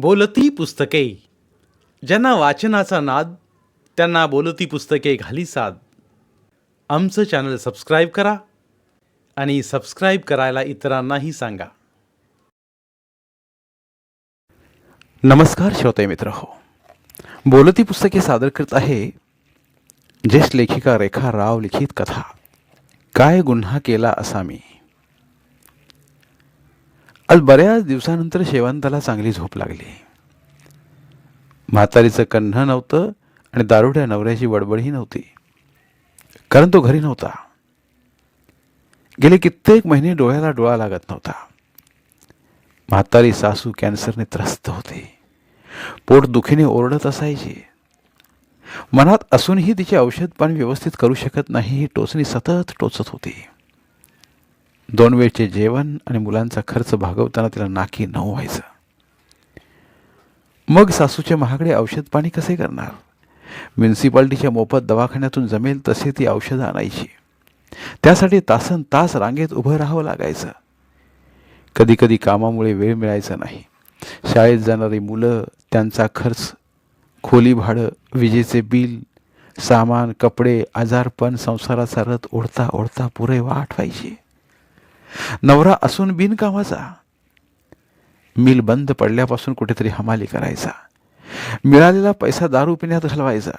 बोलती पुस्तके. ज्यांना वाचनाचा नाद त्यांना बोलती पुस्तके घाली साद. आमचं चॅनल सबस्क्राईब करा आणि सबस्क्राईब करायला इतरांनाही सांगा. नमस्कार श्रोते मित्र हो. बोलती पुस्तके सादर करत आहे ज्येष्ठ लेखिका रेखा राव लिखित कथा. काय गुन्हा केला असा मी? आज बऱ्याच दिवसानंतर शेवंताला चांगली झोप लागली. म्हातारीचं कण्ह नव्हतं आणि दारुड्या नवऱ्याची बडबडही नव्हती. कारण तो घरी नव्हता. गेले कित्येक महिने डोळ्याला डोळा लागत नव्हता. म्हातारी सासू कॅन्सरने त्रस्त होती. पोट दुखीने ओरडत असायची. मनात असूनही तिचे औषध पाणी व्यवस्थित करू शकत नाही ही टोचणी सतत टोचत होती. दोन वेळचे जेवण आणि मुलांचा खर्च भागवताना तिला नाकी नऊ व्हायचं. मग सासूचे महागडे औषध पाणी कसे करणार? म्युन्सिपाल्टीच्या मोफत दवाखान्यातून जमेल तसे ती औषधं आणायची. त्यासाठी तासन तास रांगेत उभं राहावं लागायचं. कधी कधी कामामुळे वेळ मिळायचा नाही. शाळेत जाणारी मुलं त्यांचा खर्च खोली भाडं विजेचे बिल सामान कपडे आजारपण संसाराचा रथ ओढता ओढता पुरे वाट व्हायची. नवरा असून बिनकामाचा. मिल बंद पडल्यापासून कुठेतरी हमाली करायचा. मिळालेला पैसा दारू पिण्यात घालवायचा.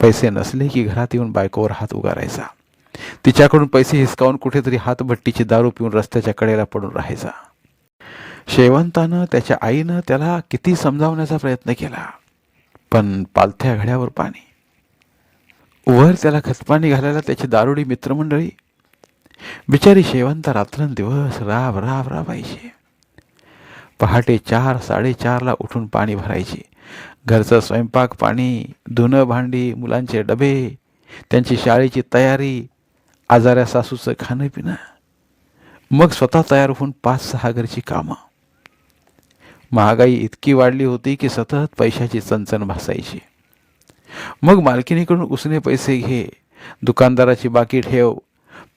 पैसे नसले की घरात येऊन बायकोवर हात उगारायचा. तिच्याकडून पैसे हिसकावून कुठेतरी हातभट्टीची दारू पिऊन रस्त्याच्या कडेला पडून राहायचा. शेवंतानं त्याच्या आईनं त्याला किती समजावण्याचा प्रयत्न केला. पण पालथ्या घड्यावर पाणी. वर त्याला खतपाणी घालायला त्याची दारुडी मित्रमंडळी बिचारी शेवंत रात्रंदिवस राब राब राबायची. पहाटे चार साडेचारला उठून पाणी भरायची. घरचं स्वयंपाक पाणी धुणं भांडी मुलांचे डबे त्यांची शाळेची तयारी आजाऱ्या सासूचं खाणं पिणं मग स्वतः तयार होऊन पाच सहा घरची कामं. महागाई इतकी वाढली होती की सतत पैशाची चणचण भासायची. मग मालकिनीकडून उसने पैसे घे दुकानदाराची बाकी ठेव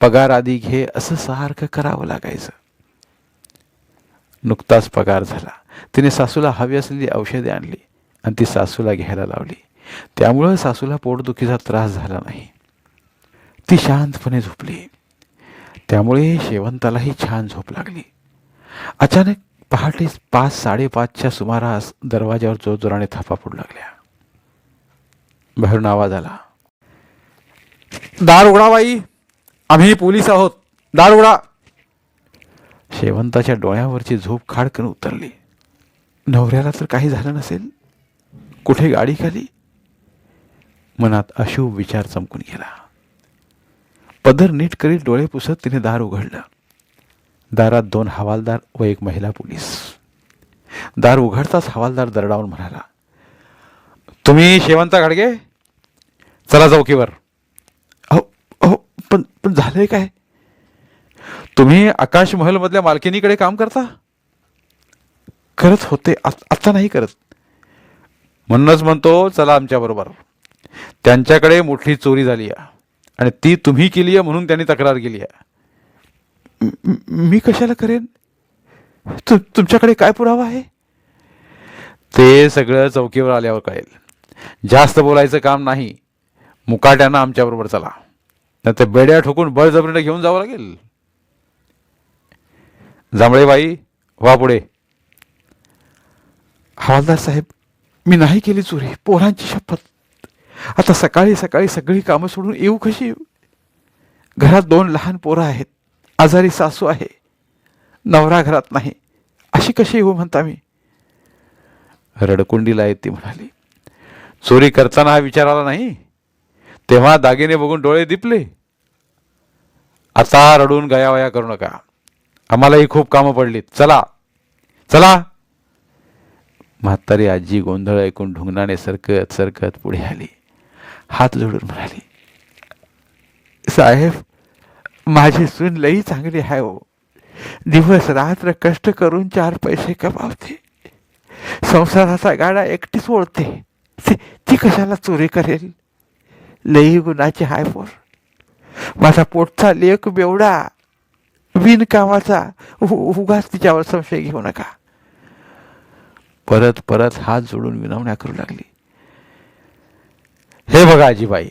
पगार आधी घे असं सारखं करावं लागायचं. नुकताच पगार झाला. तिने सासूला हवी असलेली औषधे आणली आणि ती सासूला घ्यायला लावली. त्यामुळं सासूला पोटदुखीचा त्रास झाला नाही. ती शांतपणे झोपली. त्यामुळे शेवंतालाही छान झोप लागली. अचानक पहाटे पाच साडेपाचच्या सुमारास दरवाज्यावर जोरजोराने थापा पडू लागल्या. बाहेरून आवाज आला. दार उघडा बाई. आम्ही पोलीस आहोत. दार शेवंताच्या डोळ्यावरची झोप खाडकन उतरली. नवऱ्याला तर काही झालं नसेल? कुठे गाडी खाली? मनात अशुभ विचार चमकून गेला. पदर नीट करीत डोळे पुसत तिने दार उघडलं. दारात दोन हवालदार व एक महिला पोलीस. दार उघडताच हवालदार दरडावून म्हणाला तुम्ही शेवंता घाडगे चला चौकीवर. पण पण झालंय काय? तुम्ही आकाश महलमधल्या मालकिनीकडे काम करता? करत होते. आत्ता नाही करत. म्हणूनच म्हणतो चला आमच्याबरोबर त्यांच्याकडे मोठी चोरी झाली आहे. आणि ती तुम्ही केली आहे म्हणून त्यांनी तक्रार केली आहे. मी कशाला करेन? तु तुमच्याकडे काय पुरावा आहे? ते सगळं चौकीवर आल्यावर कळेल. जास्त बोलायचं काम नाही. मुकाट्यानं आमच्याबरोबर चला. नाही तर बेड्या ठोकून बळजबरीनं घेऊन जावं लागेल. जांभळेबाई वा पुढे. हवालदार साहेब मी नाही केली चोरी पोरांची शपथ. आता सकाळी सकाळी सगळी कामं सोडून येऊ कशी? येऊ घरात दोन लहान पोरं आहेत आजारी सासू आहे. नवरा घरात नाही. अशी कशी येऊ म्हणता मी? रडकुंडीला येते ती म्हणाली चोरी करताना हा विचार आला नाही? तेव्हा दागिने बघून डोळे दिपले. आता रडून गयावया करू नका. आम्हालाही खूप कामं पडलीत. चला. चला. म्हातारी आजी गोंधळ ऐकून ढुंगणाने सरकत सरकत पुढे आली. हात जोडून म्हणाली साहेब माझी सून लई चांगली आहे हो. दिवस रात्र कष्ट करून चार पैसे कमावते. संसाराचा गाडा एकटीच ओळते ती ती कशाला चोरी करेल? लई गुणाची हाय पोर. माझा पोटचा लेख बेवडा. बिनकामाचा उ- उगाच तिच्यावर संशय घेऊ नका. परत परत हात जोडून विनवण्या करू लागली. हे बघा आजीबाई.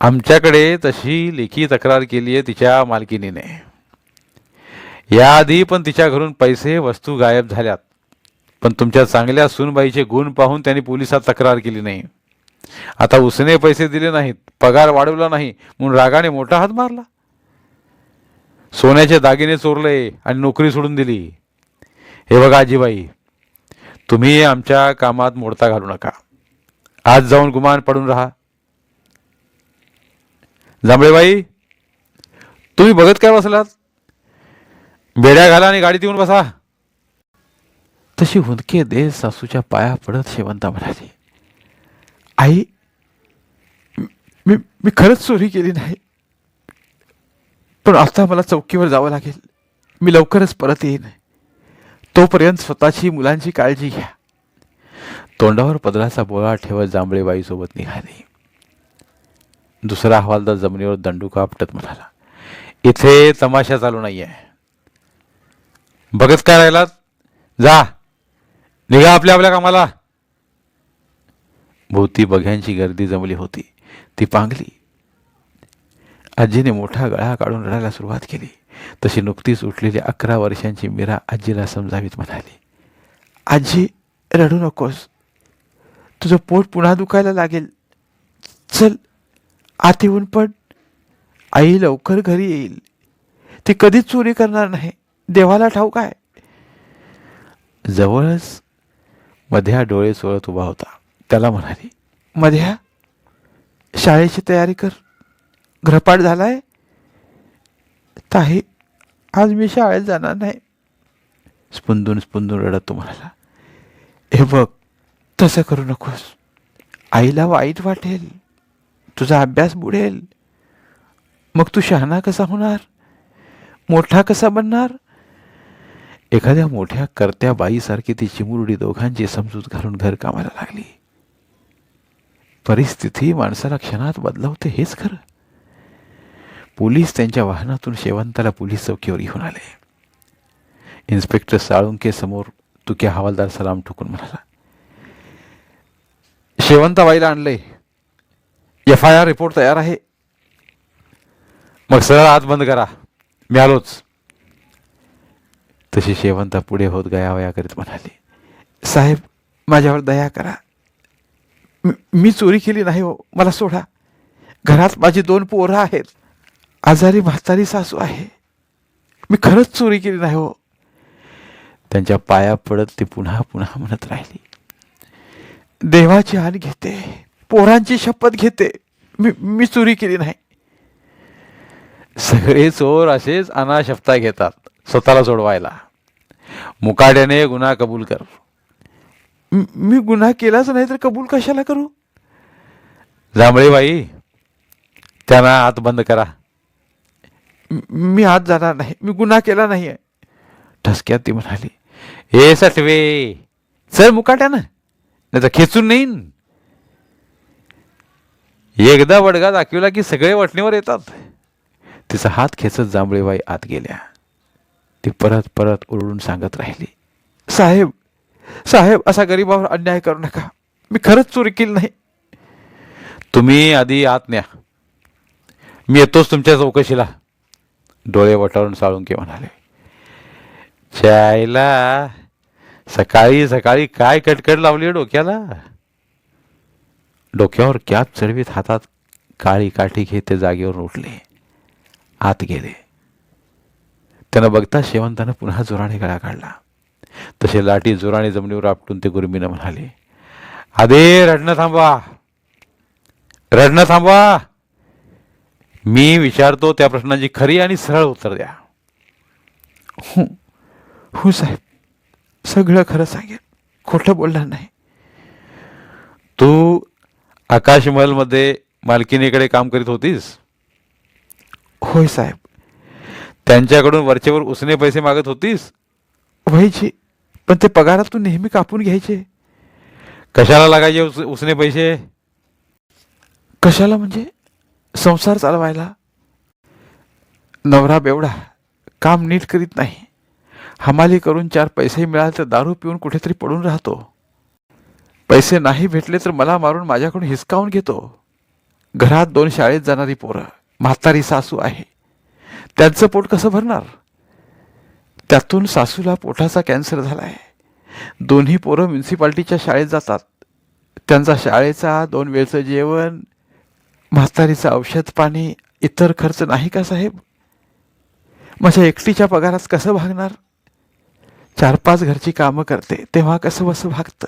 आमच्याकडे तशी लेखी तक्रार केली आहे तिच्या मालकिनीने याआधी पण तिच्या घरून पैसे वस्तू गायब झाल्यात. पण तुमच्या चांगल्या सूनबाईचे गुण पाहून त्यांनी पोलिसात तक्रार केली नाही. आता उसने पैसे दिले नाहीत पगार वाढवला नाही म्हणून रागाने मोठा हात मारला. सोन्याचे दागिने चोरले आणि नोकरी सोडून दिली. हे बघा आजीबाई तुम्ही आमच्या कामात मोडता घालू नका. आज जाऊन गुमान पडून राहा. जांभळेबाई तुम्ही बघत काय बसलात? बेड्या घाला आणि गाडीत येऊन बसा. तशी हुंदके दे सासूच्या पाया पडत शेवंता म्हणाली. आई मी मी खरंच चोरी केली नाही. पण आता मला चौकीवर जावं लागेल. मी लवकरच परत येईन. तोपर्यंत स्वतःची मुलांची काळजी घ्या. तोंडावर पदराचा बोळा ठेवत जांभळेबाईसोबत निघाली. दुसरा हवालदार जमिनीवर दंडुका आपटत म्हणाला इथे तमाशा चालू नाही आहे बघत काय राहिलात? जा. निघा आपल्या आपल्या कामाला. भोवती बघ्यांची गर्दी जमली होती. ती पांगली. आजीने मोठा गळा काढून रडायला सुरुवात केली. तशी नुकतीच उठलेली अकरा वर्षांची मीरा आजीला समजावीत म्हणाली आजी रडू नकोस. तुझं पोट पुन्हा दुखायला लागेल. चल आत येऊन पण आई लवकर घरी येईल. ती कधीच चोरी करणार नाही. देवाला ठाऊक आहे. जवळच मध्या डोळे चोळत उभा होता. त्याला म्हणाली मध्या शाळेची तयारी कर. घरपाट झालाय. ताही आज मी शाळेत जाणार नाही. स्पुंदून स्पुंदून रडत तो म्हणाला हे बघ तसं करू नकोस. आईला वाईट वाटेल. तुझा अभ्यास बुडेल. मग तू शहाणा कसा होणार? मोठा कसा बनणार? एखाद्या मोठ्या करत्या बाईसारखी ती चिमुरडी दोघांची समजूत घालून घर कामाला लागली. परिस्थिती माणसाला क्षणात बदलवते हेच खरं. पोलीस त्यांच्या वाहनातून शेवंताला पोलीस चौकीवर घेऊन आले. इन्स्पेक्टर साळुंके समोर तुक्या हवालदार सलाम ठोकून म्हणाला शेवंताबाईला आणलंय. एफ आय आर रिपोर्ट तयार आहे. मग सरळ आत बंद करा. मी आलोच. तशी शेवंता पुढे होत गयावया करीत म्हणाली साहेब माझ्यावर दया करा. मी- चोरी केली नाही हो. मला सोडा. घरात माझी दोन पोरं आहेत. आजारी म्हातारी सासू आहे. मी खरंच चोरी केली नाही हो. त्यांच्या पाया पडत ती पुन्हा पुन्हा म्हणत राहिली. देवाची हान घेते. पोरांची शपथ घेते. मी मी चोरी केली नाही. सगळे चोर असेच अनाशप्ता घेतात. स्वतःला सोडवायला. मुकाट्याने गुन्हा कबूल कर. मी गुन्हा केलाच नाही तर कबूल कशाला करू? जांभळेबाई त्यांना हात बंद करा. म- आत जाणार नाही. मी गुन्हा केला नाही आहे ठसक्यात ती म्हणाली हे सटवे चल मुकाट्यानं नाही तर खेचून नेईन. एकदा वडगा दाखविला की सगळे वटणीवर येतात. तिचा हात खेचत जांभळेबाई आत गेल्या. ती परत परत ओरडून सांगत राहिली साहेब साहेब असा गरीबावर अन्याय करू नका. मी खरंच चोरी केली नाही. तुम्ही आधी आत न्या. मी येतोच तुमच्या चौकशीला. डोळे वटारून साळुंके म्हणाले. चायला सकाळी सकाळी काय कटकट लावली डोक्याला? डोक्यावर कॅप चढवीत हातात काळी काठी घेत ते जागेवर उठले. आत गेले. त्यानं बघता शेवंतानं पुन्हा जोराने गळा काढला. तसे लाठी जोराने जमिनीवर आपटून ते गुरमीनं म्हणाले आधे रडणं थांबवा. रडणं थांबवा. मी विचारतो त्या प्रश्नाची खरी आणि सरळ उत्तर द्या. हो हो साहेब सगळं खरं सांगेन. खोटं बोलणार नाही. तू आकाश महलमध्ये मालकिनीकडे काम करीत होतीस? होय साहेब. त्यांच्याकडून वरचेवर उसने पैसे मागत होतीस? व्हायची पण ते पगारातून नेहमी कापून घ्यायचे. कशाला लागायचे उस उसने पैसे? कशाला म्हणजे? संसार चालवायला. नवरा बेवडा काम नीट करीत नाही. हमाली करून चार पैसे मिळाले तर दारू पिऊन कुठेतरी पडून राहतो. पैसे नाही भेटले तर मला मारून माझ्याकडून हिसकावून घेतो. घरात दोन शाळेत जाणारी पोरं म्हातारी सासू आहे. त्यांचं पोट कसं भरणार? त्यातून सासूला पोटाचा कॅन्सर झालाय. दोन्ही पोरं म्युन्सिपाल्टीच्या शाळेत जातात. त्यांचा शाळेचा दोन वेळचं जेवण म्हातारीचं औषध पाणी इतर खर्च नाही का साहेब? माझ्या एकटीच्या पगारात कसं भागणार? चार पाच घरची कामं करते तेव्हा कसं बसं भागतं?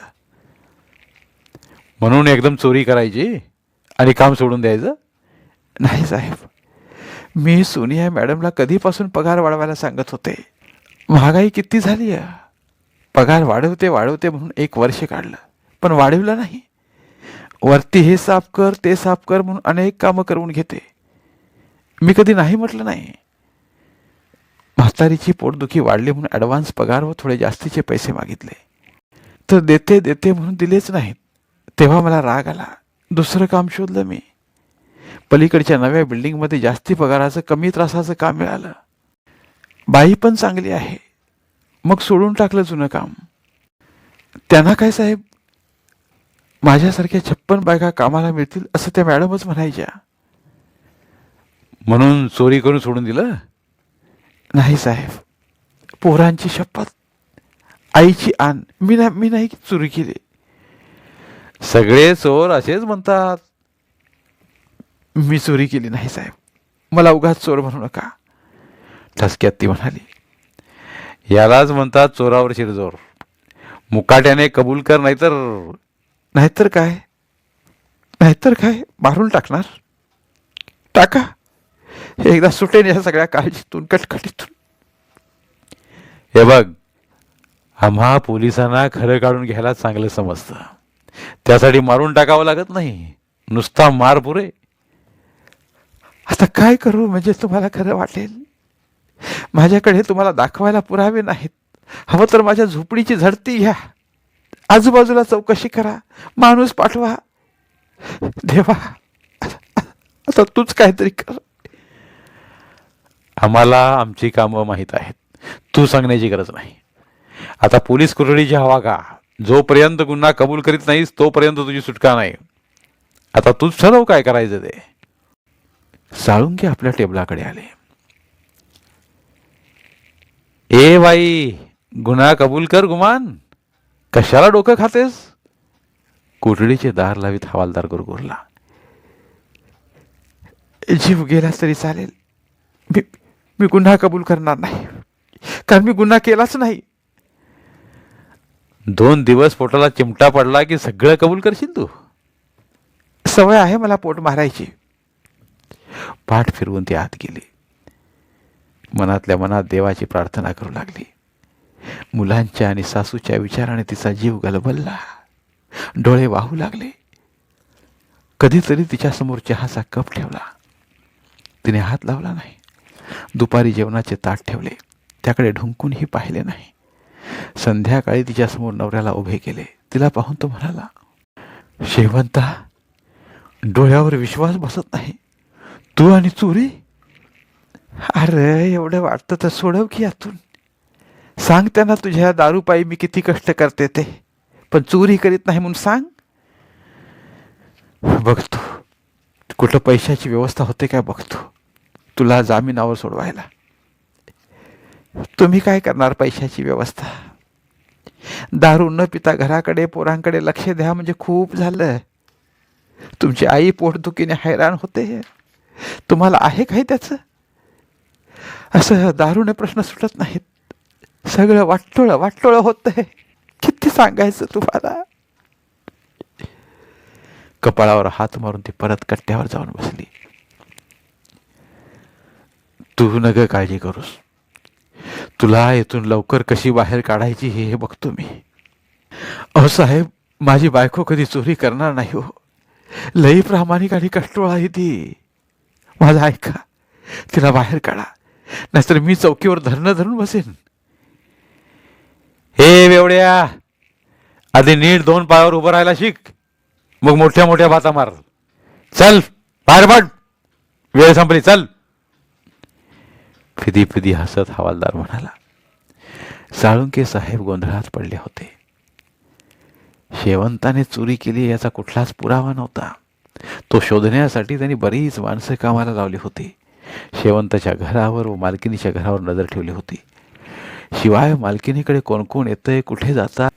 म्हणून एकदम चोरी करायची आणि काम सोडून द्यायचं? नाही साहेब. मी सोनिया मॅडमला कधीपासून पगार वाढवायला सांगत होते. महागाई किती झाली आहे? पगार वाढवते वाढवते म्हणून एक वर्ष काढलं. पण वाढवलं नाही. वरती हे साफ कर ते साफ कर म्हणून अनेक कामं करून घेते. मी कधी नाही म्हटलं नाही. म्हातारीची पोटदुखी वाढली म्हणून ॲडव्हान्स पगार व थोडे जास्तीचे पैसे मागितले. तर देते देते म्हणून दिलेच नाहीत. तेव्हा मला राग आला. दुसरं काम शोधलं मी. पलीकडच्या नव्या बिल्डिंगमध्ये जास्ती पगाराचं कमी त्रासाचं काम मिळालं. बाई पण चांगली आहे. मग सोडून टाकलं जुनं काम. त्यांना काय साहेब? माझ्यासारख्या छप्पन बायका कामाला मिळतील असं त्या मॅडमच म्हणायच्या. म्हणून चोरी करून सोडून दिलं? नाही साहेब. पोरांची शपथ आईची आण मी ना मी नाही चोरी केली. सगळे चोर असेच म्हणतात. मी चोरी केली नाही साहेब. मला उगाच चोर म्हणू नका. ठसक्यात ती म्हणाली. यालाच म्हणतात चोरावर शिरजोर. मुकाट्याने कबूल कर नाहीतर नाहीतर काय? नाहीतर काय? मारून टाकणार? टाका. एकदा सुटेन या सगळ्या काळजीतून कटकटीतून. हे बघ आम्हा पोलिसांना खरं काढून घ्यायला चांगलं समजतं. त्यासाठी मारून टाकावं लागत नाही. नुसता मार पुरे. आता काय करू? म्हणजे तुम्हाला खरं वाटेल? माझ्याकडे तुम्हाला दाखवायला पुरावे नाहीत. हवं तर माझ्या झोपडीची झडती घ्या. आजूबाजूला चौकशी करा. माणूस पाठवा. देवा आता तूच काहीतरी कर. आम्हाला आमची कामं माहीत आहेत. तू सांगण्याची गरज नाही. आता पोलीस कोठडीची हवा का? जोपर्यंत गुन्हा कबूल करीत नाहीस तोपर्यंत तुझी सुटका नाही. आता तूच ठरव काय करायचं ते. साळुंके आपल्या टेबलाकडे आले. ए बाई गुन्हा कबूल कर गुमान. कशाला डोकं खातेस? कोठडीचे दार लावीत हवालदार गुरगुरला. जीव गेलास तरी चालेल. मी मी गुन्हा कबूल करणार नाही. कारण मी गुन्हा केलाच नाही. दोन दिवस पोटाला चिमटा पडला की सगळं कबूल करशील तू. सवय आहे मला पोट मारायची. पाठ फिरवून ती आत गेली. मनातल्या मनात देवाची प्रार्थना करू लागली. मुलांच्या आणि सासूच्या विचाराने तिचा जीव गलबलला. डोळे वाहू लागले. कधीतरी तिच्यासमोर चहाचा कप ठेवला. तिने हात लावला नाही. दुपारी जेवणाचे ताट ठेवले. त्याकडे ढुंकूनही पाहिले नाही. संध्याकाळी तिच्यासमोर नवऱ्याला उभे केले. तिला पाहून तो म्हणाला शेवंता डोळ्यावर विश्वास बसत नाही. तू आणि चोरी अरे एवढं वाटतं तर सोडव की यातून. सांग त्यांना तुझ्या दारूपायी मी किती कष्ट करते ते. पण चोरी करीत नाही म्हणून सांग. बघतो. कुठं पैशाची व्यवस्था होते काय बघतो. तुला जामिनावर सोडवायला. तुम्ही काय करणार पैशाची व्यवस्था? दारू न पिता घराकडे पोरांकडे लक्ष द्या म्हणजे खूप झालं. तुमची आई पोटदुखीने हैराण होते. तुम्हाला आहे काही त्याचं? असं दारूने प्रश्न सुटत नाहीत. सगळं वाटोळं वाटोळं होतंय. किती सांगायचं तुम्हाला? कपाळावर हात मारून ती परत कट्ट्यावर जाऊन बसली. तू नग काळजी करूस. तुला येथून लवकर कशी बाहेर काढायची हे हे बघतो मी. अहो साहेब माझी बायको कधी चोरी करणार नाही हो. लई प्रामाणिक आणि कष्टोळा आहे ती. माझा ऐका तिला बाहेर काढा. नाहीतर मी चौकीवर धरणं धरून बसेन. हे वेवड्या आधी नीट दोन पायावर उभं राहायला शिक. मग मोठ्या मोठ्या भाता मार. चल बाहेर पड. वेळ संपली चल. फिदी फिदी हसत हवालदार म्हणाला साळुंके साहेब गोंधळात पडले होते. शेवंताने चोरी केली याचा कुठलाच पुरावा नव्हता. तो शोधण्यासाठी त्यांनी बरीच माणसं कामाला लावली होती. शेवंताच्या घरावर व मालकिनीच्या घरावर नजर ठेवली होती. शिवाय मालकिनीकडे कोण कोण येतंय कुठे जातात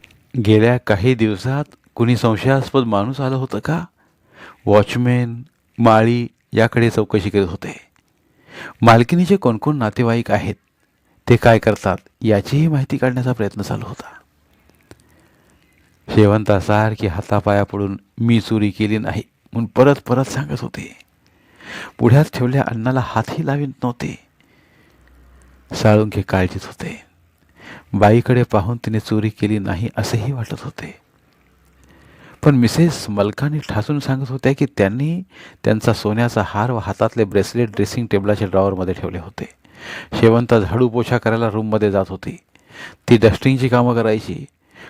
गेल्या काही दिवसात कुणी संशयास्पद माणूस आलं होतं का? वॉचमॅन माळी याकडे चौकशी करीत होते. मालकिनीचे कोण कोण नातेवाईक आहेत? ते काय करतात? याचीही माहिती काढण्याचा प्रयत्न चालू होता. शेवंता सारखी हातापाया पडून मी चोरी केली नाही म्हणून परत परत सांगत होते. पुढ्यात ठेवल्या अन्नाला हातही लावित नव्हते. साळुंखे काळजीत होते. बाईकडे पाहून तिने चोरी केली नाही असेही वाटत होते. पण मिसेस मलकाने ठासून सांगत होत्या की त्यांनी त्यांचा सोन्याचा हार व हातातले ब्रेसलेट ड्रेसिंग टेबलाच्या ड्रॉवरमध्ये ठेवले होते. शेवंता झाडू पोछा करायला रूममध्ये जात होती. ती डस्टिंगची कामं करायची.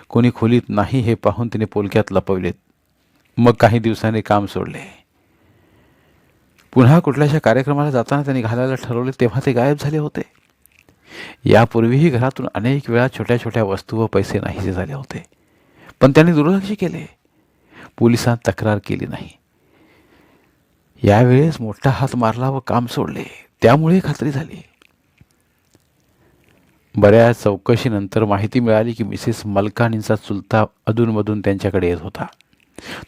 कोणी खोलीत नाही हे पाहून तिने पोलक्यात लपवलेत. मग काही दिवसांनी काम सोडले. पुन्हा कुठल्याशा कार्यक्रमाला जाताना त्यांनी घालायला ठरवले तेव्हा ते गायब झाले होते. यापूर्वीही घरातून अनेक वेळा छोट्या छोट्या वस्तू व पैसे नाहीसे झाले होते. पण त्यांनी दुर्लक्ष केले. पोलिसांत तक्रार केली नाही. यावेळेस मोठा हात मारला व काम सोडले. त्यामुळे खात्री झाली. बऱ्याच चौकशीनंतर माहिती मिळाली की मिसेस मलकानींचा चुलता अधूनमधून त्यांच्याकडे येत होता.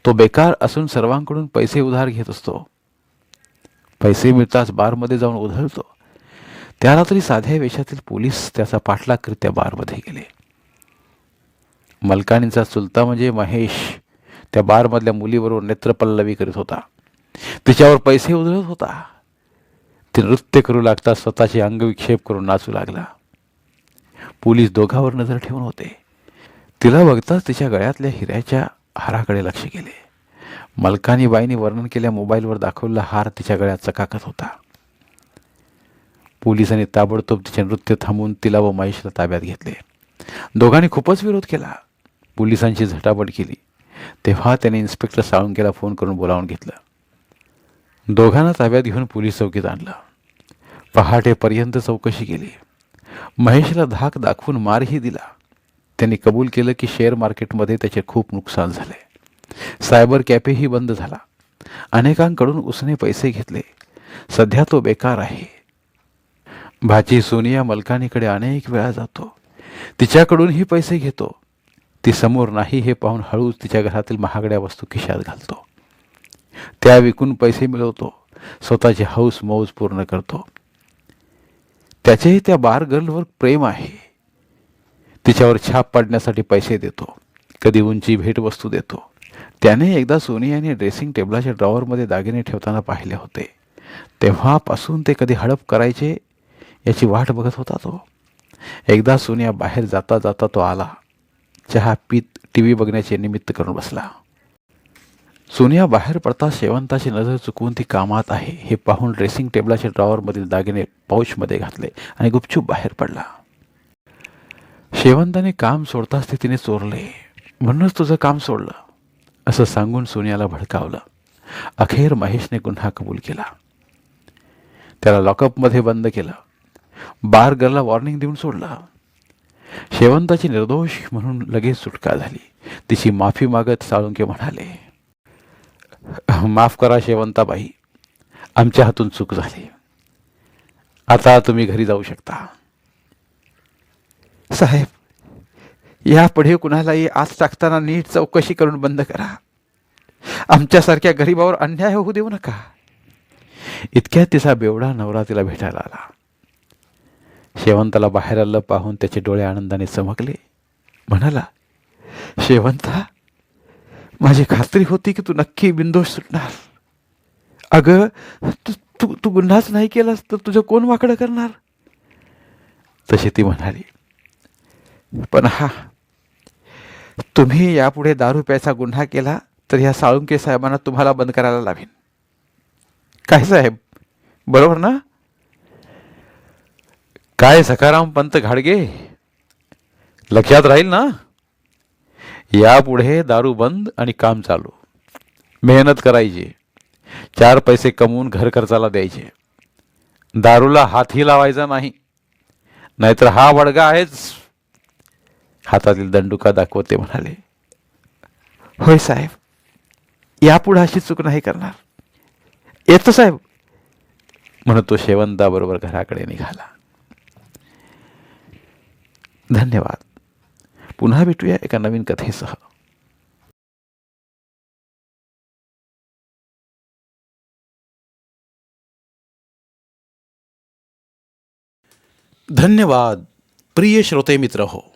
तो बेकार असून सर्वांकडून पैसे उधार घेत असतो. पैसे मिळताच बारमध्ये जाऊन उधळतो त्या रात्री साध्या वेशातील पोलीस त्याचा पाठलाग करीत त्या बारमध्ये गेले. मलकानींचा चुलता म्हणजे महेश त्या बारमधल्या मुलीबरोबर नेत्रपल्लवी करीत होता. तिच्यावर पैसे उधळत होता. ती नृत्य करू लागता स्वतःचे अंगविक्षेप करून नाचू लागला. पोलीस दोघावर नजर ठेवून होते. तिला बघताच तिच्या गळ्यातल्या हिऱ्याच्या हाराकडे लक्ष गेले. मलकानी वर्णन केल्या मोबाईलवर दाखवलेला हार तिच्या गळ्यात चकाकत होता. पोलिसांनी ताबडतोब तिचे नृत्य थांबवून तिला व महेशला ताब्यात घेतले. दोघांनी खूपच विरोध केला. पोलिसांची झटापट केली. तेव्हा त्याने इन्स्पेक्टर साळुंकेला फोन करून बोलावून घेतलं. दोघांना ताब्यात घेऊन पोलीस चौकीत आणलं. पहाटेपर्यंत चौकशी केली. महेशला धाक दाखवून मारही दिला. त्यांनी कबूल केलं की शेअर मार्केटमध्ये त्याचे खूप नुकसान झाले. सायबर कॅफेही बंद झाला. अनेकांकडून उसने पैसे घेतले. सध्या तो बेकार आहे. भाची सोनिया मलकानीकडे अनेक वेळा जातो. तिच्याकडूनही पैसे घेतो. ती समोर नाही हे पाहून हळूच तिच्या घरातील महागड्या वस्तू खिशात घालतो. त्या विकून पैसे मिळवतो. स्वतःची हौस मौज पूर्ण करतो. त्याचेही त्या बार गर्लवर प्रेम आहे. तिच्यावर छाप पाडण्यासाठी पैसे देतो. कधी उंची भेटवस्तू देतो. त्याने एकदा सोनियाने ड्रेसिंग टेबलाच्या ड्रॉवरमध्ये दागिने ठेवताना पाहिले होते. तेव्हापासून ते कधी हडप करायचे याची वाट बघत होता तो. एकदा सोनिया बाहेर जाता जाता तो आला. चहा पीत टी व्ही बघण्याचे निमित्त करून बसला. सोनिया बाहेर पडता शेवंताची नजर चुकवून ती कामात आहे. हे पाहून ड्रेसिंग टेबलाच्या ड्रॉवरमधील दागिने पाऊचमध्ये घातले आणि गुपचूप बाहेर पडला. शेवंताने काम सोडताच ते तिने चोरले. म्हणूनच तुझं काम सोडलं. असं सांगून सोनियाला भडकावलं. अखेर महेशने गुन्हा कबूल केला. त्याला लॉकअपमध्ये बंद केलं. बार गर्लला वॉर्निंग देऊन सोडला. शेवंताची निर्दोष म्हणून लगेच सुटका झाली. तिची माफी मागत साळुंके म्हणाले माफ करा शेवंताबाई आमच्या हातून चूक झाली. आता तुम्ही घरी जाऊ शकता. साहेब यापुढे कुणालाही आज टाकताना नीट चौकशी करून बंद करा. आमच्यासारख्या गरीबावर अन्याय होऊ देऊ नका. इतक्यात तिचा बेवडा नवरा तिला भेटायला आला. शेवंताला बाहेर आलं पाहून त्याचे डोळे आनंदाने चमकले. म्हणाला शेवंता माझी खात्री होती की तू नक्की बिंदोष सुटणार. अगं तू तू तू गुन्हाच नाही केलास तर तुझं कोण वाकडं करणार? तशी ती म्हणाली पण हा तुम्ही यापुढे दारू प्यायचा गुन्हा केला तर ह्या साळुंके साहेबांना तुम्हाला बंद करायला लावेन काय साहेब? बरोबर ना? काय सखाराम पंत घाडगे? लक्षात राहील ना? यापुढे दारू बंद आणि काम चालू. मेहनत करायची. चार पैसे कमवून घर खर्चाला द्यायचे. दारूला हातही लावायचा नाही. नाहीतर हा वडगा आहेच. हातातील दंडुका दाखवत ते म्हणाले. होय साहेब यापुढे अशी चूक नाही करणार. येतो साहेब. म्हणून तो शेवंताबरोबर घराकडे निघाला. धन्यवाद. पुन्हा भेटूया एका नवीन कथेसह. धन्यवाद प्रिय श्रोते मित्र हो.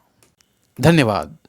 धन्यवाद.